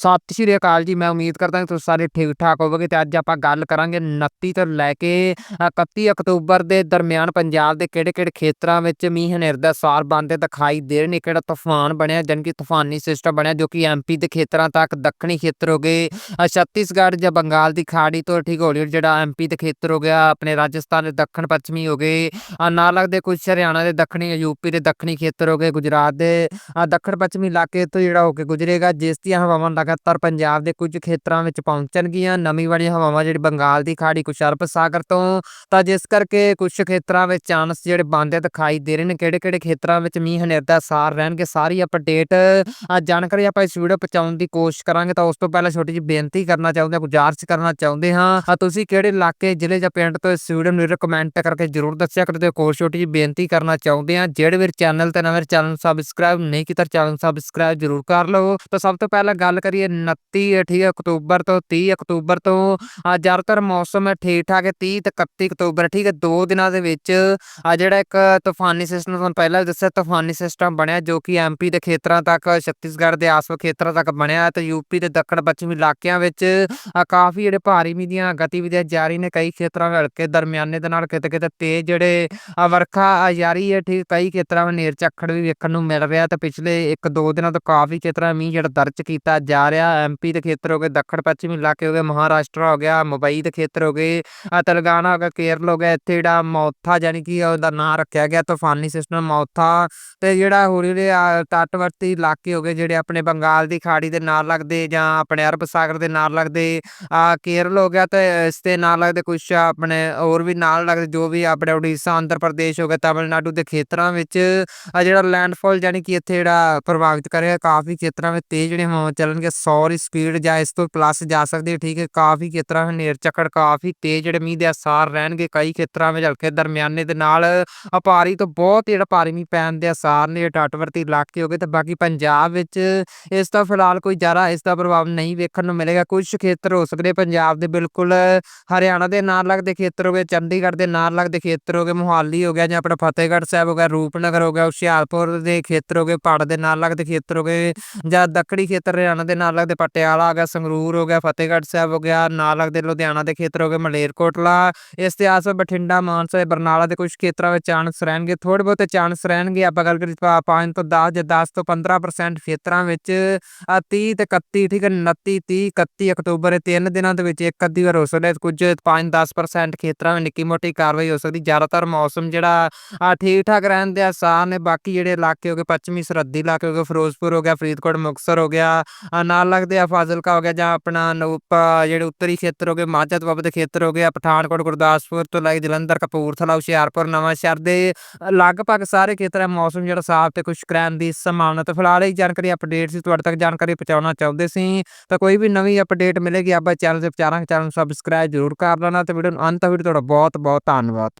ਸਤਿ ਸ਼੍ਰੀ ਅਕਾਲ ਜੀ ਮੈਂ ਉਮੀਦ ਕਰਦਾ ਹਾਂ ਤੁਸੀਂ ਸਾਰੇ ਠੀਕ ਠਾਕ ਹੋਵੋਗੇ ਤੇ ਅੱਜ ਆਪਾਂ ਗੱਲ ਕਰਾਂਗੇ 29 ਤੋਂ ਲੈ ਕੇ 31 ਅਕਤੂਬਰ ਦੇ ਦਰਮਿਆਨ ਪੰਜਾਬ ਦੇ ਕਿਹੜੇ-ਕਿਹੜੇ ਖੇਤਰਾਂ ਵਿੱਚ ਮੀਂਹ ਹਨੇਰ ਦਾ ਸਾਰ ਬੰਦੇ ਦਿਖਾਈ ਦੇ ਰਹੇ ਨੇ ਕਿਹੜਾ ਤੂਫਾਨ ਬਣਿਆ ਜਾਣੀ ਕਿ ਤੂਫਾਨੀ ਸਿਸਟਮ ਬਣਿਆ ਜੋ ਕਿ ਐਮਪੀ ਦੇ ਖੇਤਰਾਂ ਤੱਕ ਦੱਖਣੀ ਖੇਤਰ ਹੋ ਗਏ। ਛੱਤੀਸਗੜ੍ਹ ਜਾਂ ਬੰਗਾਲ ਦੀ ਖਾੜੀ ਤੋਂ ਠੀਕ ਹੌਲੀ ਹੌਲੀ ਜਿਹੜਾ ਐਮਪੀ ਦੇ ਖੇਤਰ ਹੋ ਗਿਆ ਆਪਣੇ ਰਾਜਸਥਾਨ ਦੇ ਦੱਖਣ ਪੱਛਮੀ ਹੋ ਗਏ। ਅ, ਨਾਲ ਲੱਗਦੇ ਕੁਝ ਹਰਿਆਣਾ ਦੇ ਦੱਖਣੀ ਯੂਪੀ ਦੇ ਦੱਖਣੀ ਖੇਤਰ ਹੋ ਗਏ ਗੁਜਰਾਤ ਦੇ ਦੱਖਣ ਪੱਛਮੀ ਇਲਾਕੇ ਤੋਂ ਜਿਹੜਾ ਹੋ ਕੇ ਗੁਜਰੇਗਾ ਜਿਸ ਦੀਆਂ ਹਵਾਵਾਂ ਲਗਾਤਾਰ ਪੰਜਾਬ ਦੇ ਕੁਝ ਖੇਤਰਾਂ ਵਿੱਚ ਪਹੁੰਚਣਗੀਆਂ। ਨਵੀਂ ਵਾਲੀਆਂ ਹਵਾਵਾਂ ਜਿਹੜੀ ਬੰਗਾਲ ਦੀ ਖਾੜੀ ਕੁਛ ਅਰਬ ਸਾਗਰ ਤੋਂ, ਤਾਂ ਜਿਸ ਕਰਕੇ ਕੁਝ ਖੇਤਰਾਂ ਵਿੱਚ ਚਾਂਸ ਜਿਹੜੇ ਬਣਦੇ ਦਿਖਾਈ ਦੇ ਰਹੇ ਨੇ, ਕਿਹੜੇ-ਕਿਹੜੇ ਖੇਤਰਾਂ ਵਿੱਚ ਮੀਂਹ ਹਨੇਰ ਦਾ ਸਾਰ ਰਹਿਣਗੇ, ਸਾਰੀ ਅਪਡੇਟ ਜਾਣਕਾਰੀ ਆਪਾਂ ਇਸ ਵੀਡੀਓ ਪਹੁੰਚਾਉਣ ਦੀ ਕੋਸ਼ਿਸ਼ ਕਰਾਂਗੇ। ਤਾਂ ਉਸ ਤੋਂ ਪਹਿਲਾਂ ਛੋਟੀ ਜਿਹੀ ਬੇਨਤੀ ਕਰਨਾ ਚਾਹੁੰਦੇ ਹਾਂ, ਗੁਜ਼ਾਰਿਸ਼ ਕਰਨਾ ਚਾਹੁੰਦੇ ਹਾਂ। ਤੁਸੀਂ ਕਿਹੜੇ ਇਲਾਕੇ, ਜ਼ਿਲ੍ਹੇ ਜਾਂ ਪਿੰਡ ਤੋਂ ਇਸ ਵੀਡੀਓ ਨੂੰ ਕਮੈਂਟ ਕਰਕੇ ਜਰੂਰ ਦੱਸਿਆ ਕਰੋ। ਤੇ ਕੋਲ ਛੋਟੀ ਜਿਹੀ ਬੇਨਤੀ ਕਰਨਾ ਚਾਹੁੰਦੇ ਹਾਂ, ਜਿਹੜੇ ਵੀਰ ਚੈਨਲ ਤੇ ਨਵੇਂ ਚੈਨਲ ਸਬਸਕ੍ਰਾਈਬ ਨਹੀਂ ਕੀਤਾ, ਚੈਨਲ ਸਬਸਕ੍ਰਾਈਬ ਜਰੂਰ ਕਰ ਲਓ। ਤਾਂ ਸਭ ਤੋਂ ਪਹਿਲਾਂ ਗੱਲ ਕਰੀਏ 29 ਠੀਕ ਹੈ, ਅਕਤੂਬਰ ਤੋਂ 30 ਅਕਤੂਬਰ ਤੋਂ ਜ਼ਿਆਦਾਤਰ ਮੌਸਮ ਠੀਕ ਠਾਕ ਹੈ 30 ਤੇ 31 ਅਕਤੂਬਰ, ਠੀਕ ਹੈ, ਦੋ ਦਿਨਾਂ ਦੇ ਵਿੱਚ ਆ ਜਿਹੜਾ ਇੱਕ ਤੂਫਾਨੀ ਸਿਸਟਮ ਤੁਹਾਨੂੰ ਪਹਿਲਾਂ ਵੀ ਦੱਸਿਆ, ਤੂਫਾਨੀ ਸਿਸਟਮ ਬਣਿਆ ਜੋ ਕਿ ਐਮਪੀ ਦੇ ਖੇਤਰਾਂ ਤੱਕ, ਛੱਤੀਸਗੜ੍ਹ ਦੇ ਆਸ-ਪਾਸ ਖੇਤਰਾਂ ਤੱਕ ਬਣਿਆ ਹੈ ਤੇ ਯੂਪੀ ਦੇ ਦੱਖਣ ਪੱਛਮੀ ਇਲਾਕਿਆਂ ਵਿੱਚ ਕਾਫੀ ਜਿਹੜੇ ਭਾਰੀ ਮੀਂਹ ਦੀਆਂ ਗਤੀਵਿਧੀਆਂ ਜਾਰੀ ਨੇ ਕਈ ਖੇਤਰਾਂ ਵਿੱਚ, ਹਲਕੇ ਦਰਮਿਆਨੇ ਦੇ ਨਾਲ ਕਿਤੇ ਕਿਤੇ ਤੇਜ਼ ਜਿਹੜੇ ਵਰਖਾ ਜਾਰੀ ਹੈ, ਠੀਕ, ਕਈ ਖੇਤਰਾਂ ਵਿੱਚ ਨੇਰ ਝੱਖੜ ਵੀ ਵੇਖਣ ਨੂੰ ਮਿਲ ਰਿਹਾ ਤੇ ਪਿਛਲੇ 1-2 ਦਿਨਾਂ ਤੋਂ ਕਾਫੀ ਖੇਤਰਾਂ ਮੀਂਹ ਜਿਹੜਾ ਦਰਜ ਕੀਤਾ ਜਾ ਰਿਹਾ ਐਮਪੀ ਦੇ ਖੇਤਰ ਹੋ ਗਏ, ਦੱਖਣ ਪੱਛਮੀ ਇਲਾਕੇ ਹੋ ਗਏ, ਮਹਾਰਾਸ਼ਟਰ ਹੋ ਗਿਆ, ਮੁੰਬਈ ਦੇ ਖੇਤਰ ਹੋ ਗਏ ਤੇਲੰਗਾਨਾ ਹੋ ਗਿਆ, ਕੇਰਲ ਹੋ ਗਿਆ, ਇੱਥੇ ਜਿਹੜਾ ਮੌਥਾ ਯਾਨੀ ਕਿ ਉਹਦਾ ਨਾਂ ਰੱਖਿਆ ਗਿਆ, ਤੂਫਾਨੀ ਸਿਸਟਮ ਮੌਥਾ ਤੇ ਜਿਹੜਾ ਹੌਲੀ ਹੌਲੀ ਤੱਟਵਰਤੀ ਇਲਾਕੇ ਹੋ ਗਏ, ਜਿਹੜੇ ਆਪਣੇ ਬੰਗਾਲ ਦੀ ਖਾੜੀ ਦੇ ਨਾਲ ਲੱਗਦੇ ਜਾਂ ਆਪਣੇ ਅਰਬ ਸਾਗਰ ਦੇ ਨਾਲ ਲੱਗਦੇ ਕੇਰਲ ਹੋ ਗਿਆ ਤੇ ਇਸ ਦੇ ਨਾਲ ਲੱਗਦੇ ਕੁਝ ਆਪਣੇ ਹੋਰ ਵੀ ਨਾਲ ਲੱਗਦੇ, ਜੋ ਵੀ ਆਪਣੇ ਉੜੀਸਾ, ਆਂਧਰ ਪ੍ਰਦੇਸ਼ ਹੋ ਗਿਆ, ਤਾਮਿਲਨਾਡੂ ਦੇ ਖੇਤਰਾਂ ਵਿੱਚ ਜਿਹੜਾ ਲੈਂਡਫਾਲ ਯਾਨੀ ਕਿ ਇੱਥੇ ਜਿਹੜਾ ਪ੍ਰਭਾਵਿਤ ਕਰੇਗਾ ਕਾਫੀ ਖੇਤਰਾਂ ਵਿੱਚ ਤੇਜ਼ ਜਿਹੜੇ ਹਵਾਵਾਂ ਚੱਲਣਗੇ 100 ਦੀ ਸਪੀਡ ਜਾਂ ਇਸ ਤੋਂ ਪਲੱਸ ਜਾ ਸਕਦੀ ਹੈ, ਠੀਕ ਹੈ। ਕਾਫੀ ਖੇਤਰਾਂ ਵਿੱਚ ਨੇਰ ਝੱਖੜ ਕਾਫੀ ਤੇਜ਼ ਜਿਹੜੇ ਮੀਂਹ ਦੇ ਅਸਾਰ ਰਹਿਣਗੇ, ਕਈ ਖੇਤਰਾਂ ਵਿੱਚ ਹਲਕੇ ਦਰਮਿਆਨੇ ਦੇ ਨਾਲ ਭਾਰੀ ਤੋਂ ਬਹੁਤ ਜਿਹੜਾ ਭਾਰੀ ਮੀਂਹ ਪੈਣ ਦੇ ਅਸਾਰ ਨੇ ਤੱਟਵਰਤੀ ਇਲਾਕੇ ਹੋ ਗਏ ਤੇ ਬਾਕੀ ਪੰਜਾਬ ਵਿੱਚ ਇਸ ਦਾ ਫਿਲਹਾਲ ਕੋਈ ਜ਼ਿਆਦਾ ਇਸ ਦਾ ਪ੍ਰਭਾਵ ਨਹੀਂ ਵੇਖਣ ਨੂੰ ਮਿਲੇਗਾ। ਕੁਝ ਖੇਤਰ ਹੋ ਸਕਦੇ ਪੰਜਾਬ ਦੇ ਬਿਲਕੁਲ ਹਰਿਆਣਾ ਦੇ ਨਾਲ ਲੱਗਦੇ ਖੇਤਰ ਹੋ ਗਏ, ਚੰਡੀਗੜ੍ਹ ਦੇ ਨਾਲ ਲੱਗਦੇ ਖੇਤਰ ਹੋ ਗਏ, ਮੁਹਾਲੀ ਹੋ ਗਿਆ ਜਾਂ ਆਪਣਾ ਫਤਿਹਗੜ੍ਹ ਸਾਹਿਬ ਹੋ ਗਿਆ, ਰੂਪਨਗਰ ਹੋ ਗਿਆ, ਹੁਸ਼ਿਆਰਪੁਰ ਦੇ ਖੇਤਰ ਹੋ ਗਏ ਪਹਾੜ ਦੇ ਨਾਲ ਲੱਗਦੇ ਖੇਤਰ ਹੋ ਗਏ ਜਾਂ ਦੱਖਣੀ ਖੇਤਰ ਹਰਿਆਣਾ ਦੇ ਨਾਲ ਲੱਗਦੇ ਪਟਿਆਲਾ ਆ ਗਿਆ, ਸੰਗਰੂਰ ਹੋ ਗਿਆ, ਫਤਿਹਗੜ੍ਹ ਸਾਹਿਬ ਹੋ ਗਿਆ, ਨਾਲ ਲੱਗਦੇ ਲੁਧਿਆਣਾ ਦੇ ਖੇਤਰ ਹੋ ਗਏ, ਮਲੇਰਕੋਟਲਾ, ਇਸ ਦੇ ਆਸ ਬਠਿੰਡਾ, ਮਾਨਸਾ, ਬਰਨਾਲਾ ਦੇ ਕੁਝ ਖੇਤਰਾਂ ਵਿੱਚ ਚਾਂਸ ਰਹਿਣਗੇ ਥੋੜੇ ਬਹੁਤੇ ਚਾਂਸ ਰਹਿਣਗੇ, ਆਪਾਂ ਗੱਲ ਕਰੀਏ 5 ਤੋਂ 10 ਜਾਂ 10 ਤੋਂ 15% ਖੇਤਰਾਂ ਵਿੱਚ ਆ 30 ਤੇ 31 ਠੀਕ ਹੈ 29 30 31 ਅਕਤੂਬਰ ਇਹ ਤਿੰਨ ਦਿਨਾਂ ਦੇ ਵਿੱਚ ਇੱਕ ਅੱਧੀ ਵਾਰ ਹੋ ਸਕਦਾ ਹੈ। ਕੁਝ 5-10% ਖੇਤਰਾਂ ਵਿੱਚ ਨਿੱਕੀ ਮੋਟੀ ਕਾਰਵਾਈ ਹੋ ਸਕਦੀ, ਜ਼ਿਆਦਾਤਰ ਮੌਸਮ ਜਿਹੜਾ ਠੀਕ ਠਾਕ ਰਹਿਣ ਦੇ ਆਸਾਰ ਨੇ, ਬਾਕੀ ਜਿਹੜੇ ਇਲਾਕੇ ਹੋ ਗਏ, ਪੱਛਮੀ ਸਰਹੱਦੀ ਇਲਾਕੇ ਹੋ ਗਏ, ਫਿਰੋਜ਼ਪੁਰ ਹੋ ਗਿਆ, ਫਰੀਦਕੋਟ, ਮੁਕਤਸਰ ਹੋ ਗਿਆ ਨਾਲ ਲੱਗਦੇ ਆ ਫਾਜ਼ਿਲਕਾ ਹੋ ਗਿਆ ਜਾਂ ਆਪਣਾ ਨੂਪ ਜਿਹੜੇ ਉੱਤਰੀ ਖੇਤਰ ਹੋ ਗਏ, ਮਾਝਾ ਦੁਆਬਾ ਦੇ ਖੇਤਰ ਹੋ ਗਏ, ਆ ਪਠਾਨਕੋਟ, ਗੁਰਦਾਸਪੁਰ ਤੋਂ ਲੈ ਜਲੰਧਰ, ਕਪੂਰਥਲਾ, ਹੁਸ਼ਿਆਰਪੁਰ ਨਵਾਂਸ਼ਹਿਰ ਦੇ ਲਗਭਗ ਸਾਰੇ ਖੇਤਰਾਂ ਮੌਸਮ ਜਿਹੜਾ ਸਾਫ਼ ਤੇ ਖੁਸ਼ਕ ਰਹਿਣ ਦੀ ਸੰਭਾਵਨਾ ਤੇ ਫਿਲਹਾਲ ਇਹ ਜਾਣਕਾਰੀ ਅਪਡੇਟ ਸੀ, ਤੁਹਾਡੇ ਤੱਕ ਜਾਣਕਾਰੀ ਪਹੁੰਚਾਉਣਾ ਚਾਹੁੰਦੇ ਸੀ, ਤਾਂ ਕੋਈ ਵੀ ਨਵੀਂ ਅਪਡੇਟ ਮਿਲੇਗੀ, ਆਪਾਂ ਚੈਨਲ ਤੇ ਵਿਚਾਰਾਂਗੇ ਚੈਨਲ ਨੂੰ ਸਬਸਕ੍ਰਾਈਬ ਜ਼ਰੂਰ ਕਰ ਲੈਣਾ ਤੇ ਵੀਡੀਓ ਨੂੰ ਅੰਤ ਤੱਕ ਵੀਡੀਓ ਤੁਹਾਡਾ ਬਹੁਤ ਬਹੁਤ ਧੰਨਵਾਦ।